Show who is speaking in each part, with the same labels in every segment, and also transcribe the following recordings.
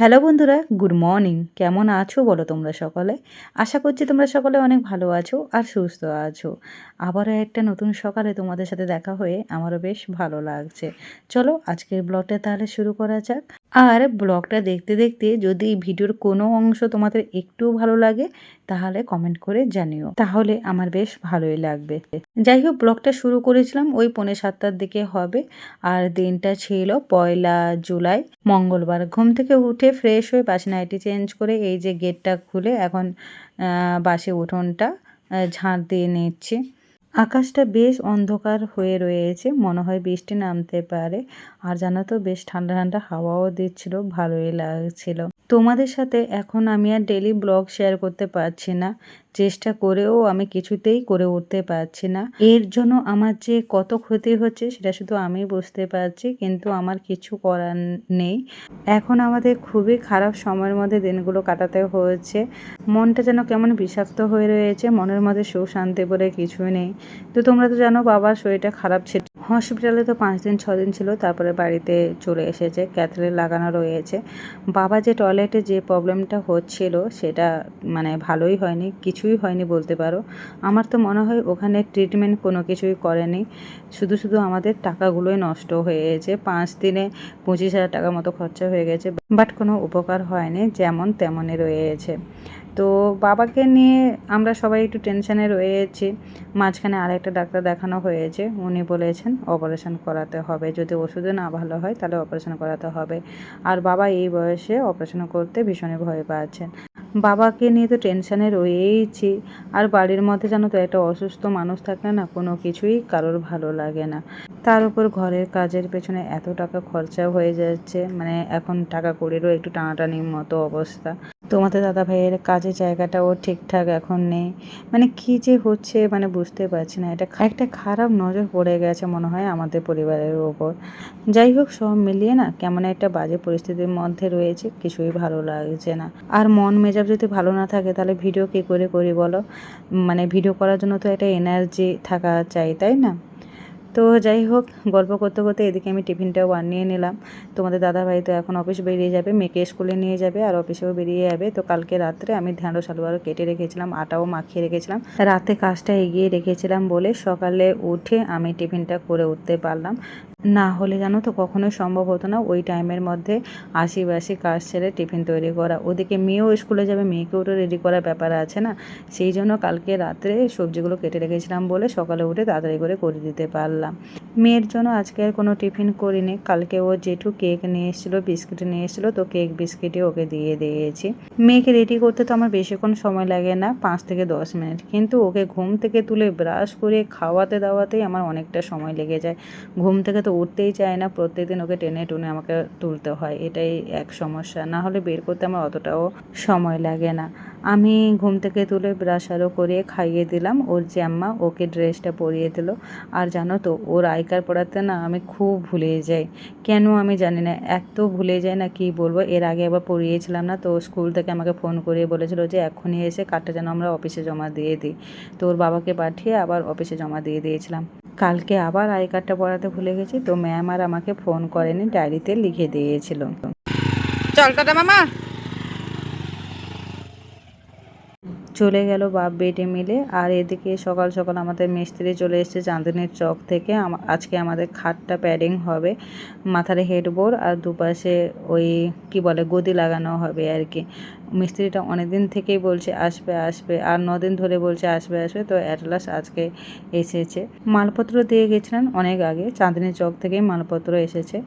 Speaker 1: Hello বন্ধুরা, good morning. কেমন আছো বলো তোমরা সকলে? আশা করছি তোমরা সকলে অনেক ভালো আছো আর সুস্থ আছো। আবারও একটা নতুন সকালে তোমাদের সাথে দেখা হয়ে আমারও বেশ ভালো লাগছে। চলো আজকের ব্লগটা তাহলে শুরু করা যাক। আর ব্লগটা দেখতে দেখতে যদি ভিডিওর কোনো অংশ তোমাদের একটু ভালো লাগে, তাহলে কমেন্ট করে জানিও। তাহলে আমার বেশ ভালোই লাগবে। যাই হোক, ব্লগটা শুরু করেছিলাম, ওই পৌনে সাতটার দিকে হবে। আর দিনটা ছিল পয়লা জুলাই। মঙ্গলবার ঘুম থেকে উঠে ফ্রেশ হয়ে বাসি নাইটি চেঞ্জ করে এই যে গেটটা খুলে এখন বাসে উঠোনটা ঝাঁট দিয়ে নিচ্ছি। আকাশটা বেশ অন্ধকার হয়ে রয়েছে, মনে হয় বৃষ্টি নামতে পারে। আর জানো তো, বেশ ঠান্ডা ঠান্ডা হাওয়াও দিচ্ছিল, ভালোই লাগছিল। তোমাদের সাথে এখন আমি আর ডেলি ব্লগ শেয়ার করতে পারছি না। চেষ্টা করেও আমি কিছুতেই করে উঠতে পারছি না। এর জন্য আমার যে কত ক্ষতি হচ্ছে, সেটা শুধু আমি বুঝতে পারছি, কিন্তু আমার কিছু করার নেই। এখন আমাদের খুবই খারাপ সময়ের মধ্যে দিনগুলো কাটাতে হয়েছে। মনটা যেন কেমন বিষাক্ত হয়ে রয়েছে, মনের মধ্যে সুখ শান্তি বলে কিছুই নেই। তো তোমরা তো জানো, বাবার শরীরটা খারাপ ছিল। হসপিটালে তো পাঁচ দিন, ছ দিন ছিল, তারপরে বাড়িতে চলে এসেছে ক্যাথলেট লাগানো রয়েছে। বাবা যে টয়লেটে যে প্রবলেমটা হচ্ছিল, সেটা মানে ভালোই হয়নি, কিছুই হয়নি বলতে পারো। আমার তো মনে হয় ওখানে ট্রিটমেন্ট কোনো কিছুই করেনি। শুধু শুধু আমাদের টাকাগুলোই নষ্ট হয়েছে। পাঁচ দিনে পঁচিশ হাজার টাকার মতো খরচা হয়ে গেছে, বাট কোনো উপকার হয়নি, যেমন তেমনই রয়েছে। তো বাবাকে নিয়ে আমরা সবাই একটু টেনশানে রয়েছি। মাঝখানে আরেকটা ডাক্তার দেখানো হয়েছে। উনি বলেছেন, অপারেশন করাতে হবে। যদি ওষুধে না ভালো হয়, তাহলে অপারেশন করাতে হবে। আর বাবা এই বয়সে অপারেশন করতে ভীষণই ভয় পাচ্ছেন। বাবাকে নিয়ে তো টেনশানে রয়েইছি। আর বাড়ির মধ্যে জানো তো একটা অসুস্থ মানুষ থাকলে না, কোনো কিছুই কারোর ভালো লাগে না। তার উপর ঘরের কাজের পেছনে এত টাকা খরচা হয়ে যাচ্ছে মানে এখন টাকা কড়িরও একটু টানাটানির মতো অবস্থা। তোমাদের দাদা ভাইয়ের কাজের জায়গাটাও ঠিকঠাক এখন নেই। মানে কী যে হচ্ছে মানে বুঝতে পারছি না। এটা একটা খারাপ নজর পড়ে গেছে মনে হয় আমাদের পরিবারের ওপর। যাই হোক, সব মিলিয়ে না কেমন একটা বাজে পরিস্থিতির মধ্যে রয়েছে, কিছুই ভালো লাগছে না। আর মন মেজাব যদি ভালো না থাকে, তাহলে ভিডিও কী করে করি বলো? মানে ভিডিও করার জন্য তো একটা এনার্জি থাকা চাই, তাই না? তো যাই হোক, গল্প করতে করতে এদিকে আমি টিফিনটাও বানিয়ে নিলাম। তোমাদের দাদাভাই তো এখন অফিস বেরিয়ে যাবে, মেয়েকে স্কুলে নিয়ে যাবে আর অফিসেও বেরিয়ে যাবে। তো কালকে রাত্রে আমি ঢ্যাঁড়স আলু আরও কেটে রেখেছিলাম, আটাও মাখিয়ে রেখেছিলাম। রাতে কাজটা এগিয়ে রেখেছিলাম বলে সকালে উঠে আমি টিফিনটা করে উঠতে পারলাম। না হলে জানো তো কখনোই সম্ভব হতো না ওই টাইমের মধ্যে আশি বাসি কাজ ছেড়ে টিফিন তৈরি করা। ওদিকে মেয়েও স্কুলে যাবে, মেয়েকেও তো রেডি করার ব্যাপার আছে না? সেই জন্য কালকে রাত্রে সবজিগুলো কেটে রেখেছিলাম বলে সকালে উঠে তাড়াতাড়ি করে করে দিতে পারলাম। মেয়ের জন্য আজকে আর কোনো টিফিন করিনি। কালকে ও জেঠু কেক নিয়ে এসেছিল, বিস্কিট নিয়ে এসেছিল, তো কেক বিস্কিটই ওকে দিয়ে দিয়েছি। মেয়েকে রেডি করতে তো আমার বেশিক্ষণ সময় লাগে না, পাঁচ থেকে দশ মিনিট। কিন্তু ওকে ঘুম থেকে তুলে ব্রাশ করে খাওয়াতে দাওয়াতেই আমার অনেকটা সময় লেগে যায়। ঘুম থেকে তো উঠতেই চায় না, প্রত্যেকদিন ওকে টেনে টুনে আমাকে তুলতে হয়, এটাই এক সমস্যা। না হলে বের করতে আমার অতটাও সময় লাগে না। আমি ঘুম থেকে তুলে ব্রাশ আরও করিয়ে খাইয়ে দিলাম। ওর জ্যাম্মা ওকে ড্রেসটা পরিয়ে দিল। আর জানো তো, ওর আই কার্ড পড়াতে না আমি খুব ভুলে যাই। কেন আমি জানি না, এত ভুলে যাই না কি বলব? এর আগে আবার পড়িয়েছিলাম না, তো স্কুল থেকে আমাকে ফোন করিয়ে বলেছিল যে, এখনই এসে কার্ডটা যেন আমরা অফিসে জমা দিয়ে দিই। তো ওর বাবাকে পাঠিয়ে আবার অফিসে জমা দিয়ে দিয়েছিলাম। কালকে আবার আই কার্ডটা পড়াতে ভুলে গেছি, তো ম্যাম আর আমাকে ফোন করেনি ডায়েরিতে লিখে দিয়েছিল।
Speaker 2: চল মামা।
Speaker 1: চলে গেল বাপ বেটে মিলে। আর এদিকে সকাল সকাল আমাদের মিস্ত্রি চলে এসেছে চাঁদনির চক থেকে। আজকে আমাদের খাটটা প্যাডিং হবে, মাথার হেডবোর্ড আর দুপাশে ওই কি বলে, গদি লাগানো হবে আর কি। মিস্ত্রিটা অনেক দিন থেকেই বলছে, আসবে আসবে। আর নদিন ধরে বলছে, আসবে আসবে। তো অ্যাটলাস আজকে এসেছে। মালপত্র দিয়ে গেছিলেন অনেক আগে, চাঁদনি চক থেকেই মালপত্র এসেছে।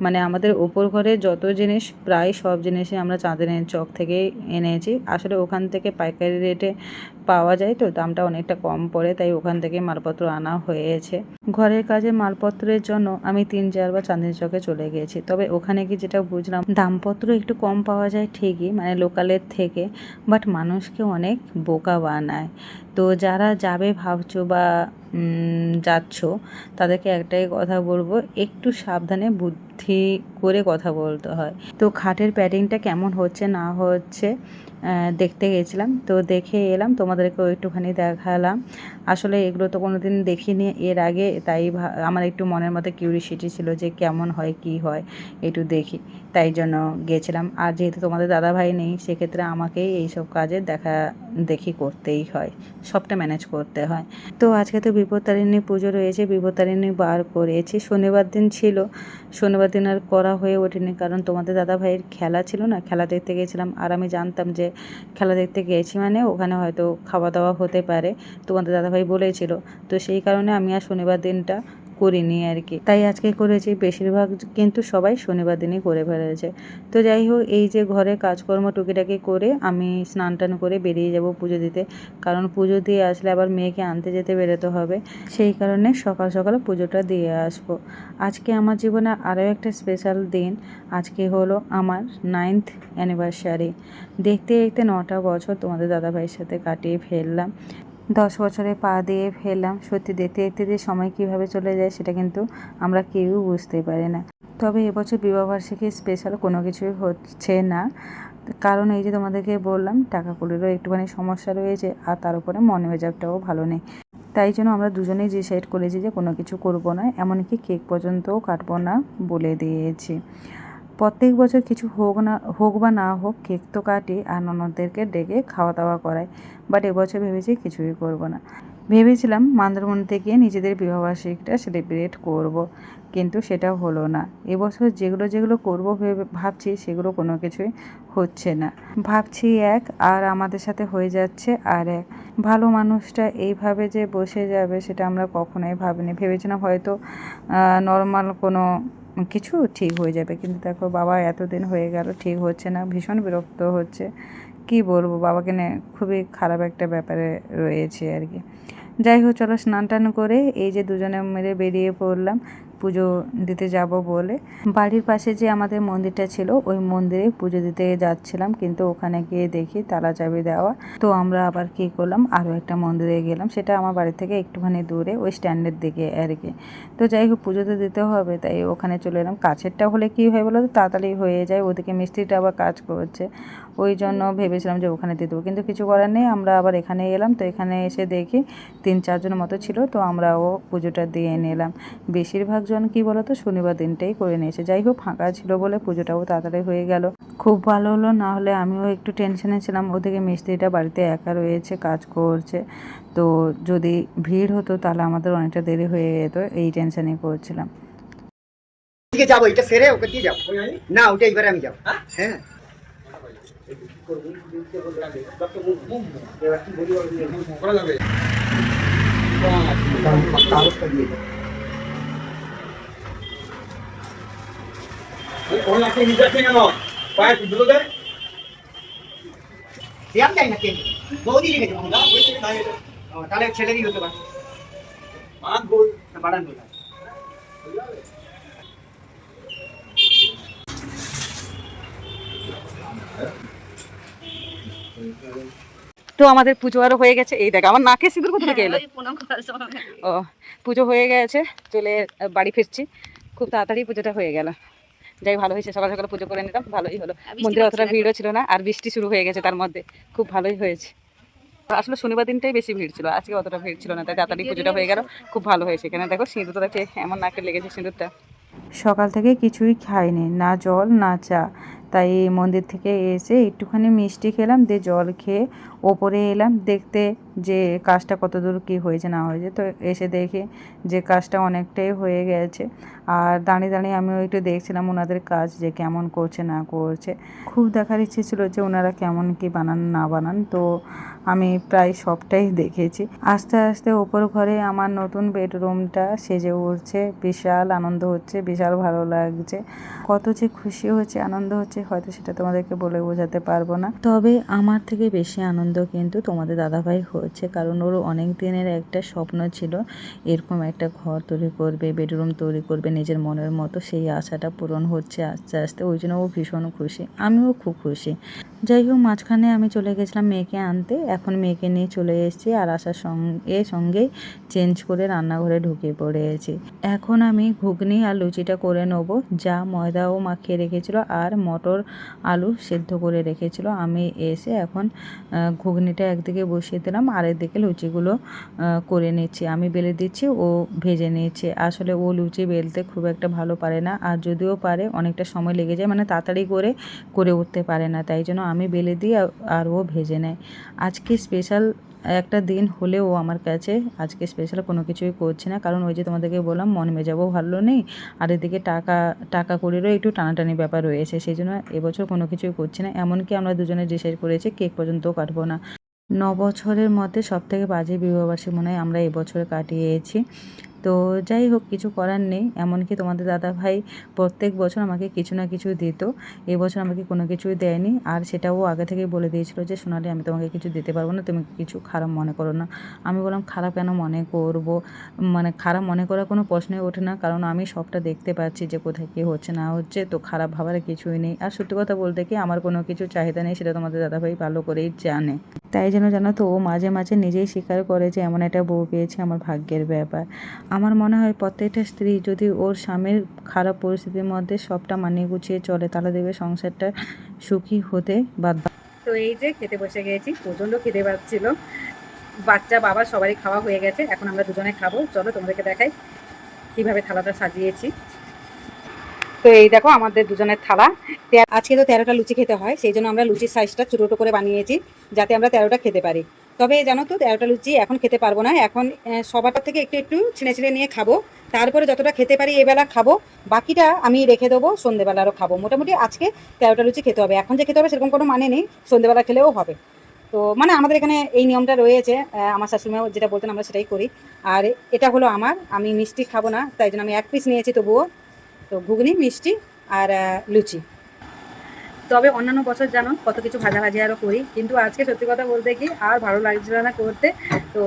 Speaker 1: মানে আমাদের উপর ঘরে যত জিনিস, প্রায় সব জিনিসই আমরা চাঁদনি চক থেকেই এনেছি। আসলে ওখান থেকে পাইকারি রেটে পাওয়া যায় তো, দামটা অনেকটা কম পড়ে, তাই ওখান থেকে মালপত্র আনা হয়েছে। ঘরের কাজে মালপত্রের জন্য আমি তিন চারবার চাঁদনি চকে চলে গেছি তবে ওখানে কি যেটা বুঝলাম, দামপত্র একটু কম পাওয়া যায় ঠিকই মানে লোকালের থেকে, বাট মানুষকে অনেক বোকা বানায়। তো যারা যাবে ভাবছ বা যাচ্ছ, তাদেরকে একটাই কথা বলব, একটু সাবধানে বুদ্ধি করে কথা বলতে হয়। তো খাটের প্যাডিংটা কেমন হচ্ছে না হচ্ছে দেখতে গেছিলাম। তো দেখে এলাম তোমাদের তোমাদেরকেও একটুখানি দেখালাম। আসলে এগুলো তো কোনো দিন দেখিনি এর আগে, তাই আমার একটু মনের মতো কিউরিসিটি ছিল যে কেমন হয়, কি হয়, একটু দেখি। তাই জন্য গেছিলাম। আর যেহেতু তোমাদের দাদা ভাই নেই, সেক্ষেত্রে আমাকেই এইসব কাজে দেখা, দেখি করতেই হয়, সবটা ম্যানেজ করতে হয়। তো আজকে তো বিপত্তারিণী পুজো রয়েছে, বিপত্তারিণী বার করেছি। শনিবার দিন ছিল, শনিবার দিন আর করা হয়ে ওঠেনি, কারণ তোমাদের দাদা ভাইয়ের খেলা ছিল না, খেলা দেখতে গেছিলাম। আর আমি জানতাম যে খেলা দেখতে গেছি মানে ওখানে হয়তো খাওয়া দাওয়া হতে পারে। তোমাদের দাদাভাই বলেছিল। তো সেই কারণে আমি আর শনিবার দিনটা করিনি আর কি। তাই আজকে করেছি, বেশিরভাগ কিন্তু সবাই শনিবার দিনই করে ফেলেছে। তো যাই হোক, এই যে ঘরে কাজকর্ম টুকিটাকি করে আমি স্নান টান করে বেরিয়ে যাব পুজো দিতে। কারণ পুজো দিয়ে আসলে আবার মেয়েকে আনতে যেতে বেরোতে হবে। সেই কারণে সকাল সকাল পুজোটা দিয়ে আসব। আজকে আমার জীবনে আরও একটা স্পেশাল দিন। আজকে হলো আমার নাইনথ অ্যানিভার্সারি দেখতে দেখতে নটা বছর তোমাদের দাদাভাইয়ের সাথে কাটিয়ে ফেললাম। দশ বছরে পা দিয়ে ফেললাম। সত্যি দেখতে দেখতে যে সময় কীভাবে চলে যায় সেটা কিন্তু আমরা কেউ বুঝতে পারি না। তবে এবছর বিবাহবার্ষিকী স্পেশাল কোনো কিছুই হচ্ছে না। কারণ এই যে তোমাদেরকে বললাম, টাকা কড়িরও একটুখানি সমস্যা রয়েছে আর তার উপরে মন মেজাজটাও ভালো নেই। তাই জন্য আমরা দুজনেই ডিসাইড করেছি যে কোনো কিছু করব না, এমনকি কেক পর্যন্তও কাটবো না বলে দিয়েছি। প্রত্যেক বছর কিছু হোক না, হোক বা না হোক কেক তো কাটি আর ননদদেরকে ডেকে খাওয়া দাওয়া করাই বাট এবছর ভেবেছি কিছুই করব না। ভেবেছিলাম মান্দারমণিতে গিয়ে নিজেদের বিবাহবার্ষিকীটা সেলিব্রেট করব, কিন্তু সেটা হলো না। এবছর যেগুলো যেগুলো করব ভেবে, ভাবছি সেগুলো কোনো কিছুই হচ্ছে না। ভাবছি এক আর আমাদের সাথে হয়ে যাচ্ছে আর এক। ভালো মানুষটা এইভাবে যে বসে যাবে সেটা আমরা কখনোই ভাবিনি। ভেবেছিলাম হয়তো নর্মাল কোনো কিছু ঠিক হয়ে যাবে। কিন্তু দেখো বাবা এতদিন হয়ে গেল, ঠিক হচ্ছে না, ভীষণ বিরক্ত হচ্ছে। কি বলব, বাবাকে নিয়ে খুবই খারাপ একটা ব্যাপারে রয়েছে আর কি। যাই হোক, চলো স্নান টান করে এই যে দুজনে মিলে বেরিয়ে পড়লাম। পুজো দিতে যাব বলে। বাড়ির পাশে যে আমাদের মন্দিরটা ছিল, ওই মন্দিরে পুজো দিতে যাচ্ছিলাম, কিন্তু ওখানে গিয়ে দেখি তালা চাবি দেওয়া। তো আমরা আবার কী করলাম আরও একটা মন্দিরে গেলাম। সেটা আমার বাড়ি থেকে একটুখানি দূরে, ওই স্ট্যান্ডের দিকে আর কি। তো যাই হোক পুজো তো দিতে হবে, তাই ওখানে চলে এলাম। কাছেরটা হলে কী হয় বলো তো তাড়াতাড়ি হয়ে যায়, ওদিকে মিস্ত্রিটা আবার কাজ করছে। ওই জন্য ভেবেছিলাম যে ওখানে দিয়ে দেবো, কিন্তু কিছু করার নেই। আমরা আবার এখানে এলাম, তো এখানে এসে দেখি তিন চারজনের মতো ছিল, তো আমরাও পুজোটা দিয়ে নিলাম। বেশিরভাগ জন কী বলো তো শনিবার দিনটাই করে নিয়েছে। যাই হোক ফাঁকা ছিল বলে পুজোটাও তাড়াতাড়ি হয়ে গেল। খুব ভালো হলো না হলে আমিও একটু টেনশনে ছিলাম। ওদিকে মিস্ত্রিটা বাড়িতে একা রয়েছে কাজ করছে। তো যদি ভিড় হতো তাহলে আমাদের অনেকটা দেরি হয়ে যেত এই টেনশনই করছিলাম।
Speaker 3: দিকে যাব এটা সেরে ওকে দিয়ে যাব। না ওটা এবারে আমি যাব। হ্যাঁ? না বৌদি লিখেছে। তাহলে ছেলেরই হতে পারে। বাড়ান
Speaker 2: তো আমাদের পুজো আরও হয়ে গেছে। এই দেখ আমার নাকে সিঁদুর কোথা থেকে এলো? ও পুজো হয়ে গেছে চলে বাড়ি ফিরছি। খুব তাড়াতাড়ি পুজোটা হয়ে গেল। যাই ভালো হয়েছে। সকাল সকাল পুজো করে নিলাম ভালোই হলো। মন্দিরে অতটা ভিড়ও ছিল না আর বৃষ্টি শুরু হয়ে গেছে তার মধ্যে। খুব ভালোই হয়েছে। আসলে শনিবার দিনটাই বেশি ভিড় ছিল আজকে অতটা ভিড় ছিল না তাই তাড়াতাড়ি পুজোটা হয়ে গেল খুব ভালো হয়েছে। এখানে দেখো সিঁদুরটা দেখে এমন নাকে লেগেছে সিঁদুরটা।
Speaker 1: সকাল থেকে কিছুই খাইনি না জল না চা। তাই মন্দির থেকে এসে একটুখানি মিষ্টি খেলাম দিয়ে জল খেয়ে ওপরে এলাম দেখতে যে কাজটা কত দূর কী হয়েছে, না হয়েছে, তো এসে দেখে যে কাজটা অনেকটাই হয়ে গেছে। আর দাঁড়িয়ে দাঁড়িয়ে আমিও একটু দেখছিলাম ওনাদের কাজ যে কেমন করছে, না করছে। খুব দেখার ইচ্ছে ছিল যে ওনারা কেমন কি বানান, না বানান, তো আমি প্রায় সবটাই দেখেছি। আস্তে আস্তে ওপর ঘরে আমার নতুন বেডরুমটা সেজে উঠছে, বিশাল আনন্দ হচ্ছে, বিশাল ভালো লাগছে। কত যে খুশি হচ্ছে, আনন্দ হচ্ছে, হয়তো সেটা তোমাদেরকে বলে বোঝাতে পারব না। তবে আমার থেকে বেশি আনন্দ কিন্তু তোমাদের দাদাভাই হচ্ছে কারণ ওর অনেক দিনের একটা স্বপ্ন ছিল, এরকম একটা ঘর তৈরি করবে, বেডরুম তৈরি করবে নিজের মনের মতো, সেই আশাটা পূরণ হচ্ছে আস্তে আস্তে। ওই জন্য ও ভীষণ খুশি। আমিও খুব খুশি। যাই হোক, মাঝখানে আমি চলে গেছিলাম মেয়েকে আনতে। এখন মেয়েকে নিয়ে চলে এসেছি আর আসার সঙ্গে, সঙ্গেই চেঞ্জ করে রান্নাঘরে ঢুকে পড়েছি। এখন আমি ঘুগনি আর লুচিটা করে নেব। যা ময়দাও মাখিয়ে রেখেছিল আর মটর আলু সেদ্ধ করে রেখেছিল। আমি এসে এখন ঘুগনিটা একদিকে বসিয়ে দিলাম আর একদিকে লুচিগুলো করে নিচ্ছি। আমি বেলে দিচ্ছি, ও ভেজে নিচ্ছে। আসলে ও লুচি বেলতে খুব একটা ভালো পারে না। আর যদিও পারে, অনেকটা সময় লেগে যায় মানে তাড়াতাড়ি করে করে উঠতে পারে না। তাই জন্য আমি বেলে দিই আর- ও ভেজে নেয়। আজকে স্পেশাল একটা দিন হলেও আমার কাছে আজকে স্পেশাল কোনো কিছুই করছে না। কারণ ওই যে তোমাদেরকে বললাম, মন মেজাবও ভালো নেই। আর এদিকে টাকা টাকা করিরও একটু টানাটানি ব্যাপার রয়েছে। সেই জন্য এবছর কোনো কিছুই করছি না। এমনকি আমরা দুজনে ডিসাইড করেছি কেক পর্যন্তও কাটবো না। ন বছরের মধ্যে সব থেকে বাজে বিবাহবার্ষিক মনে হয় আমরা এবছরে কাটিয়েছি। তো যাই হোক, কিছু করার নেই। এমনকি তোমাদের দাদা ভাই প্রত্যেক বছর আমাকে কিছু না কিছু দিত। এবছর আমাকে কোনো কিছুই দেয়নি। আর সেটাও আগে থেকেই বলে দিয়েছিল যে, সোনালি, আমি তোমাকে কিছু দিতে পারব না, তুমি কিছু খারাপ মনে করো না। আমি বললাম, খারাপ কেন মনে করব? মানে খারাপ মনে করার কোনো প্রশ্নই ওঠে না, কারণ আমি সবটা দেখতে পাচ্ছি যে, কোথায় কী হচ্ছে, না হচ্ছে, তো খারাপ ভাবার কিছুই নেই। আর সত্যি কথা বলতে কি, আমার কোনো কিছু চাহিদা নেই, সেটা তোমাদের দাদাভাই ভালো করেই জানে। তাই জন্য জানো তো, ও মাঝে মাঝে নিজেই স্বীকার করে যে, এমন একটা বউ পেয়েছে, আমার ভাগ্যের ব্যাপার। আমার মনে হয় প্রত্যেকটা স্ত্রী যদি ওর স্বামীর খারাপ পরিস্থিতির মধ্যে সবটা মানিয়ে গুছিয়ে চলে, তাহলে দেখবে সংসারটা সুখী হতে বাধ্য।
Speaker 2: তো এই যে খেতে বসে গেছি, প্রচণ্ড খেতে পাচ্ছিল। বাচ্চা, বাবা সবারই খাওয়া হয়ে গেছে, এখন আমরা দুজনে খাব। চলো তোমাদেরকে দেখাই কীভাবে থালাটা সাজিয়েছি। তো এই দেখো আমাদের দুজনের থালা। আজকে তো তেরোটা লুচি খেতে হয়, সেই জন্য আমরা লুচির সাইজটা ছোটো ছোটো করে বানিয়েছি, যাতে আমরা তেরোটা খেতে পারি। তবে জানো তো, তেরোটা লুচি এখন খেতে পারব না। এখন সবারটা থেকে একটু একটু ছিঁড়ে ছিঁড়ে নিয়ে খাব। তারপরে যতটা খেতে পারি এবেলা খাব। বাকিটা আমি রেখে দেবো সন্ধেবেলা আরও খাব। মোটামুটি আজকে তেরোটা লুচি খেতে হবে। এখন যে খেতে হবে সেরকম কোনো মানে নেই, সন্ধেবেলা খেলেও হবে। তো মানে আমাদের এখানে এই নিয়মটা রয়েছে আমার শাশুড়িমাও যেটা বলতেন আমরা সেটাই করি। আর এটা হলো আমার, আমি মিষ্টি খাব না, তাই জন্য আমি এক পিস নিয়েছি তবুও। তো ঘুগনি, মিষ্টি আর লুচি। তবে অন্যান্য বছর জানো কত কিছু ভাজাভাজি আরও করি, কিন্তু আজকে সত্যি কথা বলতে কি আর ভালো লাগছিল না করতে। তো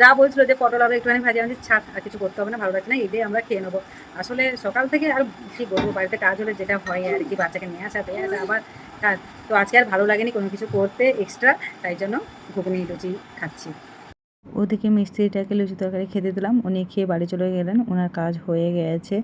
Speaker 2: যা বলছিল যে পটল আরও একটুখানি ভাজি, আমি ছাড়, আর কিছু করতে হবে না, ভালো লাগছে না ঈদে আমরা খেয়ে নেব। আসলে সকাল থেকে আর কি বলব, বাড়িতে কাজ হলে যেটা হয় আর কি, বাচ্চাকে নিয়ে আসা দিয়ে আসা, আবার কাজ। তো আজকে আর ভালো লাগেনি কোনো কিছু করতে এক্সট্রা তাই জন্য ঘুগনি, লুচি খাচ্ছি।
Speaker 1: ওদিকে মিস্ত্রিটাকে লুচি তরকারি খেতে দিলাম। উনি খেয়ে বাড়ি চলে গেলেন। ওনার কাজ হয়ে গেছে।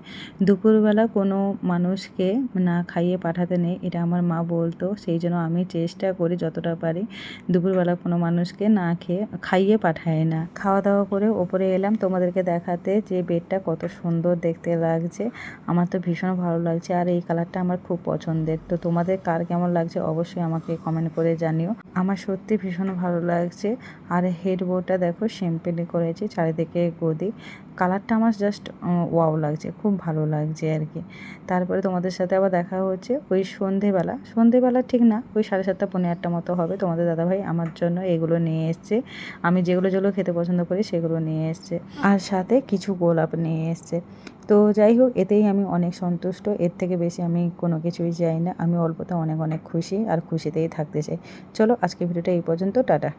Speaker 1: দুপুরবেলা কোনো মানুষকে না খাইয়ে পাঠাতে নেই। এটা আমার মা বলতো। সেই জন্য আমি চেষ্টা করি যতটা পারি দুপুরবেলা কোনো মানুষকে না খেয়ে, খাইয়ে পাঠায় না। খাওয়া দাওয়া করে ওপরে এলাম। তোমাদেরকে দেখাতে যে বেডটা কত সুন্দর দেখতে লাগছে। আমার তো ভীষণ ভালো লাগছে। আর এই কালারটা আমার খুব পছন্দের। তো তোমাদের কার কেমন লাগছে অবশ্যই আমাকে কমেন্ট করে জানিও। আমার সত্যি ভীষণ ভালো লাগছে। আর হেডবোর্ডটা দেখো সিম্পলি করেছি, চারিদিকে গদি। কালারটা আমার জাস্ট ওয়াও লাগছে, খুব ভালো লাগছে আর কি। তারপরে তোমাদের সাথে আবার দেখা হচ্ছে ওই সন্ধেবেলা। সন্ধেবেলা ঠিক না, ওই সাড়ে সাতটা পনেরো আটটা মতো হবে। তোমাদের দাদাভাই আমার জন্য এগুলো নিয়ে এসছে। আমি যেগুলো যেগুলো খেতে পছন্দ করি সেগুলো নিয়ে এসছে। আর সাথে কিছু গোলাপ নিয়ে এসছে। তো যাই হোক, এতেই আমি অনেক সন্তুষ্ট। এর থেকে বেশি আমি কোনো কিছুই চাই না। আমি অল্পতে অনেক অনেক খুশি আর খুশিতেই থাকতে চাই। চলো আজকে ভিডিওটা এই পর্যন্ত, টাটা।